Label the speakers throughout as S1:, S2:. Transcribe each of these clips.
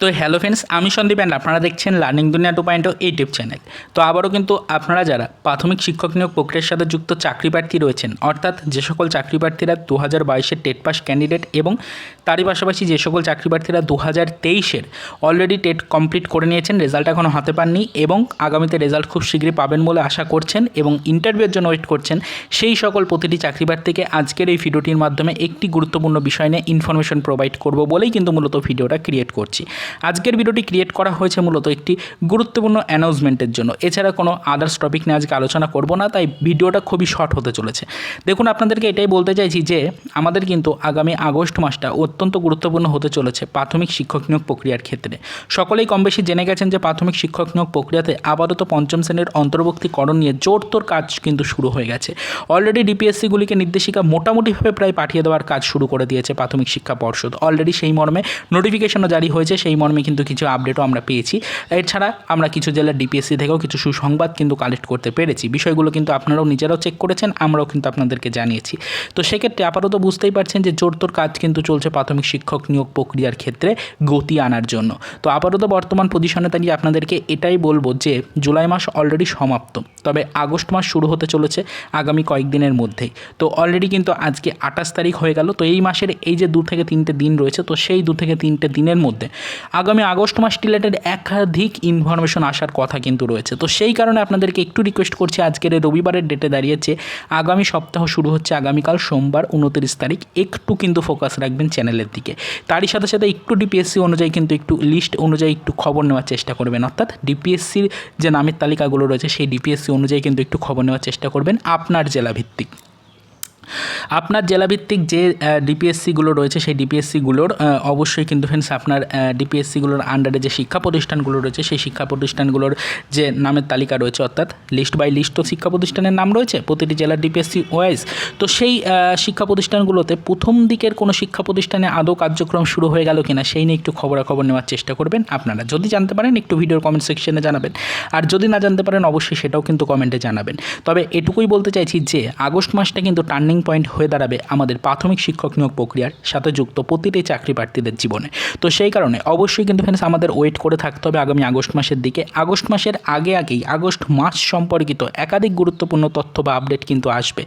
S1: তো hello friends আমি Sandeep and আপনারা দেখছেন লার্নিং দুনিয়া টু পয়েন্ট ইউটিউব চ্যানেল তো আবারও কিন্তু আপনারা যারা প্রাথমিক শিক্ষক নিয়োগ প্রক্রিয়ার সাথে যুক্ত চাকরি প্রার্থী রয়েছেন, অর্থাৎ যে সকল চাকরি প্রার্থীরা দু হাজার বাইশের টেট পাস ক্যান্ডিডেট এবং তারই পাশাপাশি যে সকল চাকরি প্রার্থীরা দু হাজার তেইশের অলরেডি টেট কমপ্লিট করে নিয়েছেন রেজাল্ট এখনও হাতে পাননি এবং আগামীতে রেজাল্ট খুব শীঘ্রই পাবেন বলে আশা করছেন এবং ইন্টারভিউর জন্য ওয়েট করছেন, সেই সকল প্রতিটি চাকরি প্রার্থীকে আজকের এই ভিডিওটির মাধ্যমে একটি গুরুত্বপূর্ণ বিষয় নিয়ে ইনফরমেশন প্রোভাইড করব বলেই কিন্তু মূলত ভিডিওটা ক্রিয়েট করছি। আজকের ভিডিওটি ক্রিয়েট করা হয়েছে মূলত একটি গুরুত্বপূর্ণ অ্যানাউন্সমেন্টের জন্য। এছাড়া কোনো আদার্স টপিক নিয়ে আজকে আলোচনা করব না, তাই ভিডিওটা খুবই শর্ট হতে চলেছে। দেখুন, আপনাদেরকে এটাই বলতে চাইছি যে, আমাদের কিন্তু আগামী আগস্ট মাসটা অত্যন্ত গুরুত্বপূর্ণ হতে চলেছে প্রাথমিক শিক্ষক নিয়োগ প্রক্রিয়ার ক্ষেত্রে। সকলেই কম বেশি জেনে গেছেন যে, প্রাথমিক শিক্ষক নিয়োগ প্রক্রিয়াতে আপাতত পঞ্চম শ্রেণির অন্তর্ভুক্তিকরণ নিয়ে জোরতোর কাজ কিন্তু শুরু হয়ে গেছে। অলরেডি ডিপিএসসিগুলিকে নির্দেশিকা মোটামুটিভাবে প্রায় পাঠিয়ে দেওয়ার কাজ শুরু করে দিয়েছে প্রাথমিক শিক্ষা পর্ষদ। অলরেডি সেই মর্মে নোটিফিকেশনও জারি হয়েছে, সেই মর্মে কিন্তু কিছু আপডেটও আমরা পেয়েছি। এছাড়া আমরা কিছু জেলার ডিপিএসসি থেকেও কিছু সুসংবাদ কিন্তু কালেক্ট করতে পেরেছি। বিষয়গুলো কিন্তু আপনারাও নিজেরাও চেক করেছেন, আমরাও কিন্তু আপনাদেরকে জানিয়েছি। তো সেক্ষেত্রে আপাতত বুঝতেই পারছেন যে জোরতোর কাজ কিন্তু চলছে প্রাথমিক শিক্ষক নিয়োগ প্রক্রিয়ার ক্ষেত্রে গতি আনার জন্য। তো আপাতত বর্তমান পজিশনে দাঁড়িয়ে আপনাদেরকে এটাই বলব যে জুলাই মাস অলরেডি সমাপ্ত, তবে আগস্ট মাস শুরু হতে চলেছে আগামী কয়েকদিনের মধ্যেই। তো অলরেডি কিন্তু আজকে আঠাশ তারিখ হয়ে গেল, তো এই মাসের এই যে দু থেকে তিনটে দিন রয়েছে, তো সেই দু থেকে তিনটে দিনের মধ্যে আগামী আগস্ট মাস রিলেটেড একাধিক ইনফরমেশন আসার কথা কিন্তু রয়েছে। তো সেই কারণে আপনাদেরকে একটু রিকোয়েস্ট করছি, আজকের রবিবারের ডেটে দাঁড়িয়েছে, আগামী সপ্তাহ শুরু হচ্ছে আগামীকাল সোমবার উনত্রিশ তারিখ। একটু কিন্তু ফোকাস রাখবেন চ্যানেলের দিকে। তারই সাথে সাথে একটু ডিপিএসসি অনুযায়ী কিন্তু একটু লিস্ট অনুযায়ী একটু খবর নেওয়ার চেষ্টা করবেন। অর্থাৎ ডিপিএসসির যে নামের তালিকাগুলো রয়েছে, সেই ডিপিএসসি অনুযায়ী কিন্তু একটু খবর নেওয়ার চেষ্টা করবেন। আপনার জেলা ভিত্তিক আপনার জেলাভিত্তিক যে ডিপিএসসিগুলো রয়েছে, সেই ডিপিএসসিগুলোর অবশ্যই কিন্তু ফ্রেন্ডস আপনার ডিপিএসসিগুলোর আন্ডারে যে শিক্ষা প্রতিষ্ঠানগুলো রয়েছে, সেই শিক্ষা প্রতিষ্ঠানগুলোর যে নামের তালিকা রয়েছে, অর্থাৎ লিস্ট বাই লিস্ট তো শিক্ষা প্রতিষ্ঠানের নাম রয়েছে, প্রতিটি জেলার ডিপিএসসি ওয়াইজ তো সেই শিক্ষা প্রতিষ্ঠানগুলোতে প্রথম দিকের কোনো শিক্ষা প্রতিষ্ঠানে আদৌ কার্যক্রম শুরু হয়ে গেল কিনা, সেই নিয়ে একটু খবরাখবর নেওয়ার চেষ্টা করবেন আপনারা। যদি জানতে পারেন, একটু ভিডিওর কমেন্ট সেকশনে জানাবেন। আর যদি না জানতে পারেন, অবশ্যই সেটাও কিন্তু কমেন্টে জানাবেন। তবে এটুকুই বলতে চাইছি যে, আগস্ট মাসটা কিন্তু টার্নিং পয়েন্ট হয়ে দাঁড়াবে আমাদের প্রাথমিক শিক্ষক নিয়োগ প্রক্রিয়ার সাথে যুক্ত প্রতিটি চাকরি প্রার্থীদের জীবনে। তো সেই কারণে অবশ্যই কিন্তু ফ্রেন্ডস আমাদের ওয়েট করে থাকতে হবে আগামী আগস্ট মাসের দিকে। আগস্ট মাসের আগে আগেই, আগস্ট মাস সম্পর্কিত একাধিক গুরুত্বপূর্ণ তথ্য বা আপডেট কিন্তু আসবে।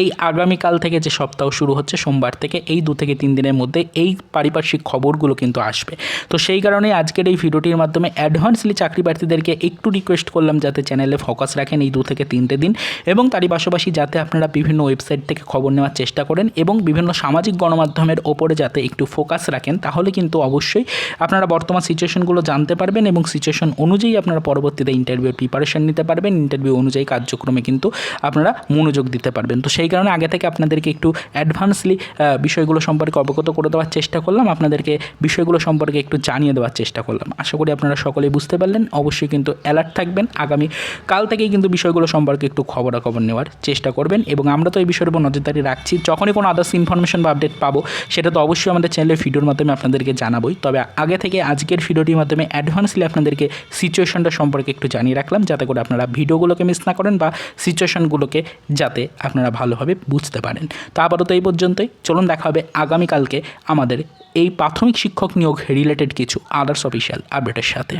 S1: এই আগামীকাল থেকে যে সপ্তাহ শুরু হচ্ছে সোমবার থেকে, এই দু থেকে তিন দিনের মধ্যে এই পারিপার্শ্বিক খবরগুলো কিন্তু আসবে। তো সেই কারণে আজকের এই ভিডিওটির মাধ্যমে অ্যাডভান্সলি চাকরি প্রার্থীদেরকে একটু রিকোয়েস্ট করলাম যাতে চ্যানেলে ফোকাস রাখেন এই দু থেকে তিনটে দিন এবং তারই পাশাপাশি যাতে আপনারা বিভিন্ন ওয়েবসাইট থেকে খবর নেওয়ার চেষ্টা করেন এবং বিভিন্ন সামাজিক গণমাধ্যমের ওপরে যাতে একটু ফোকাস রাখেন, তাহলে কিন্তু অবশ্যই আপনারা বর্তমান সিচুয়েশনগুলো জানতে পারবেন এবং সিচুয়েশন অনুযায়ী আপনারা পরবর্তীতে ইন্টারভিউর প্রিপারেশন নিতে পারবেন। ইন্টারভিউ অনুযায়ী কার্যক্রমে কিন্তু আপনারা মনোযোগ দিতে পারবেন। তো সেই কারণে আগে থেকে আপনাদেরকে একটু অ্যাডভান্সলি বিষয়গুলো সম্পর্কে অবগত করে দেওয়ার চেষ্টা করলাম। আপনাদেরকে বিষয়গুলো সম্পর্কে একটু জানিয়ে দেওয়ার চেষ্টা করলাম। আশা করি আপনারা সকলেই বুঝতে পারলেন। অবশ্যই কিন্তু অ্যালার্ট থাকবেন। আগামী কাল থেকেই কিন্তু বিষয়গুলো সম্পর্কে একটু খবরাখবর নেওয়ার চেষ্টা করবেন এবং আমরা তো এই বিষয়ের উপর নজরদারি রাখছি যখনই কোনো আদার্স ইনফরমেশন বা আপডেট পাবো, সেটা তো অবশ্যই আমাদের চ্যানেলের ভিডিওর মাধ্যমে আপনাদেরকে জানাবোই। তবে আগে থেকে আজকের ভিডিওটির মাধ্যমে অ্যাডভান্সলি আপনাদেরকে সিচুয়েশনটা সম্পর্কে একটু জানিয়ে রাখলাম, যাতে করে আপনারা ভিডিওগুলোকে মিস না করেন বা সিচুয়েশনগুলোকে যাতে আপনারা ভালোভাবে বুঝতে পারেন। তো আপাতত এই পর্যন্তই। চলুন দেখা হবে আগামীকালকে আমাদের এই প্রাথমিক শিক্ষক নিয়োগ রিলেটেড কিছু আদার্স অফিসিয়াল আপডেটের সাথে।